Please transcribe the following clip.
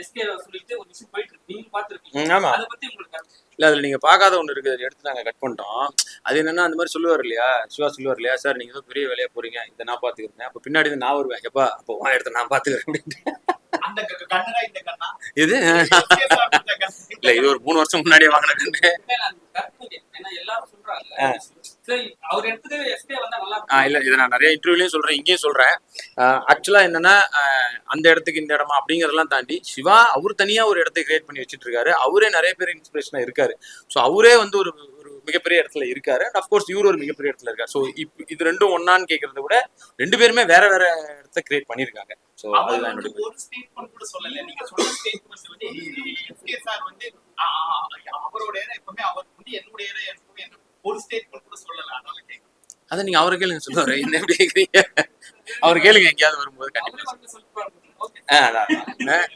SK சொல்லிட்டு ஒரு விஷயம் போயிட்டு இருக்கு நீங்க பாத்துருக்கீங்க ம், ஆமா. அதை பத்தி உங்களுக்கு கருத்து? இல்ல அதுல நீங்க பார்க்காத ஒண்ணு இருக்குது. அதை எடுத்து நாங்க கட் பண்ணிட்டோம். அது என்னன்னா அந்த மாதிரி சொல்லுவார் இல்லையா? சிவா சொல்லுவார் இல்லையா? சார் நீங்க ஏதோ பெரிய வேலையா போறீங்க. இதை நான் பாத்துக்கிறேன் அப்ப பின்னாடி நான் வருவேன். எப்பா அப்போ உன் இடத்த நான் பாத்துக்கிறேன் அப்படின்ட்டு. இது. இல்ல இது ஒரு மூணு வருஷம் முன்னாடியே வாங்கின எல்லாரும் சொல்றாங்க இல்ல இதை நான் நிறைய இன்டர்வியூலயும் சொல்றேன் இங்கேயும் சொல்றேன். ஆக்சுவலா என்னன்னா அந்த இடத்துக்கு இந்த இடமா அப்படிங்கறதெல்லாம் தாண்டி சிவா அவர் தனியா ஒரு இடத்தை கிரியேட் பண்ணி வச்சிட்டு இருக்காரு அவரே நிறைய பேர் இன்ஸ்பிரேஷனா இருக்காரு. ஸோ அவரே வந்து ஒரு ஒரு மிகப்பெரிய இடத்துல இருக்காரு. அண்ட் அஃப்கோர்ஸ் இவர் ஒரு மிகப்பெரிய இடத்துல இருக்காரு. ஸோ இது ரெண்டும் ஒன்னான்னு கேட்கறத விட ரெண்டு பேருமே வேற வேற இடத்த கிரியேட் ஸோ அதுதான் வந்து என்னுடைய ஒரு ஸ்டேட்மெண்ட் கூட சொல்லல அதனால கேட்க அதை நீங்க அவரை கேளுங்க சொல்லுவாரு. என்ன எப்படி கேக்குறீங்க? அவர் கேளுங்க எங்கேயாவது வரும்போது கண்டிப்பா